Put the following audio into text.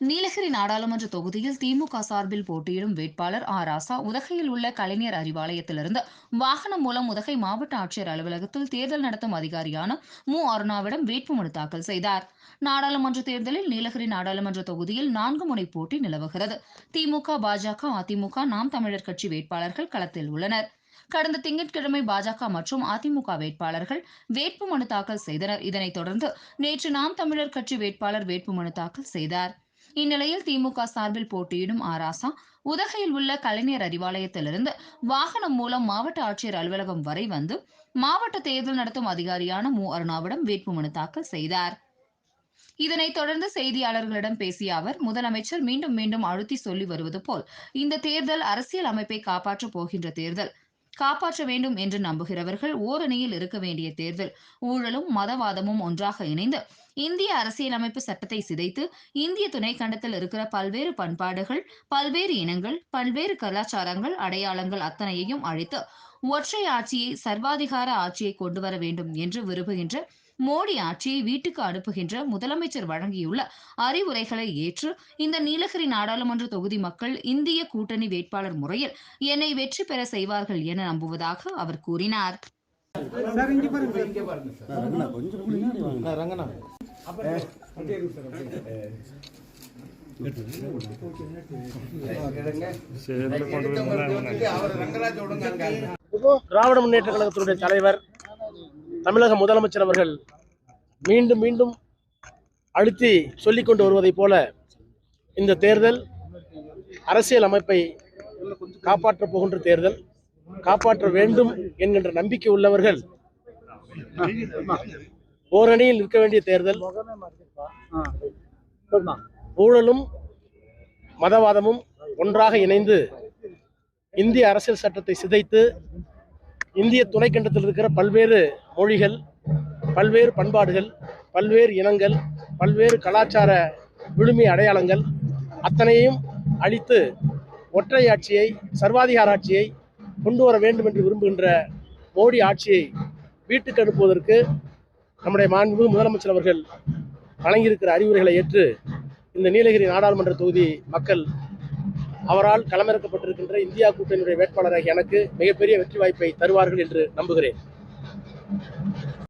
நீலகிரி நாடாளுமன்ற தொகுதியில் திமுக சார்பில் போட்டியிடும் வேட்பாளர் ஆ. ராசா உதகையில் உள்ள கலைஞர் அறிவாலயத்திலிருந்து வாகனம் மூலம் உதகை மாவட்ட ஆட்சியர் அலுவலகத்தில் தேர்தல் நடத்தும் அதிகாரியான மு. அருணாவிடம் வேட்புமனு தாக்கல் செய்தார். நாடாளுமன்ற தேர்தலில் நீலகிரி நாடாளுமன்ற தொகுதியில் நான்கு முனை போட்டி நிலவுகிறது. திமுக பாஜக அதிமுக நாம் தமிழர் கட்சி வேட்பாளர்கள் களத்தில் உள்ளனர். கடந்த திங்கட்கிழமை பாஜக மற்றும் அதிமுக வேட்பாளர்கள் வேட்புமனு தாக்கல் செய்தனர். இதனைத் தொடர்ந்து நேற்று நாம் தமிழர் கட்சி வேட்பாளர் வேட்புமனு தாக்கல் செய்தார். இந்நிலையில் திமுக சார்பில் போட்டியிடும் ஆராசா உதகையில் உள்ள கலைஞர் அறிவாலயத்திலிருந்து வாகனம் மூலம் மாவட்ட ஆட்சியர் அலுவலகம் வரை வந்து மாவட்ட தேர்தல் நடத்தும் அதிகாரியான மு. அருணாவிடம் வேட்புமனு தாக்கல் செய்தார். இதனைத் தொடர்ந்து செய்தியாளர்களிடம் பேசிய அவர் முதலமைச்சர் மீண்டும் மீண்டும் அழுத்தி சொல்லி வருவது போல் இந்த தேர்தல் அரசியல் அமைப்பை காப்பாற்றப் போகின்ற தேர்தல். காப்பாற்ற வேண்டும் என்று நம்புகிறவர்கள் ஓரணியில் இருக்க வேண்டிய தேர்தல். ஊழலும் மதவாதமும் ஒன்றாக இணைந்து இந்திய அரசியலமைப்பு சட்டத்தை சிதைத்து இந்திய துணைக்கண்டத்தில் இருக்கிற பல்வேறு பண்பாடுகள் பல்வேறு இனங்கள் பல்வேறு கலாச்சாரங்கள் அடையாளங்கள் அத்தனையையும் அழித்து ஒற்றை ஆட்சியை சர்வாதிகார ஆட்சியை கொண்டு வர வேண்டும் என்று விரும்புகின்ற மோடி ஆட்சியை வீட்டுக்கு அனுப்புகின்ற முதலமைச்சர் வழங்கியுள்ள அறிவுரைகளை ஏற்று இந்த நீலகிரி நாடாளுமன்ற தொகுதி மக்கள் இந்திய கூட்டணி வேட்பாளர் முறையில் என்னை வெற்றி பெற செய்வார்கள் என நம்புவதாக அவர் கூறினார். திராவிட முன்னேற்ற கழகத்தினுடைய தலைவர் தமிழக முதலமைச்சர் அவர்கள் மீண்டும் மீண்டும் அழுத்தி சொல்லிக்கொண்டு வருவதைப் போல இந்த தேர்தல் அரசியல் அமைப்பை காப்பாற்றப் போகின்ற தேர்தல். காப்பாற்ற வேண்டும் என்கின்ற நம்பிக்கை உள்ளவர்கள் ஓரணியில் இருக்க வேண்டிய தேர்தல். ஊழலும் மதவாதமும் ஒன்றாக இணைந்து இந்திய அரசியல் சட்டத்தை சிதைத்து இந்திய துணைக்கண்டத்தில் இருக்கிற பல்வேறு மொழிகள் பல்வேறு பண்பாடுகள் பல்வேறு இனங்கள் பல்வேறு கலாச்சார விழுமை அடையாளங்கள் அத்தனையும் அழித்து ஒற்றை ஆட்சியை சர்வாதிகார ஆட்சியை கொண்டு வர வேண்டும் என்று விரும்புகின்ற மோடி ஆட்சியை வீட்டுக்கு அனுப்புவதற்கு நம்முடைய மாண்புமிகு முதலமைச்சர் அவர்கள் வழங்கியிருக்கிற அறிவுரைகளை ஏற்று இந்த நீலகிரி நாடாளுமன்ற தொகுதி மக்கள் அவரால் களமிறக்கப்பட்டிருக்கின்ற இந்தியா கூட்டணியுடைய வேட்பாளராக எனக்கு மிகப்பெரிய வெற்றி வாய்ப்பை தருவார்கள் என்று நம்புகிறேன்.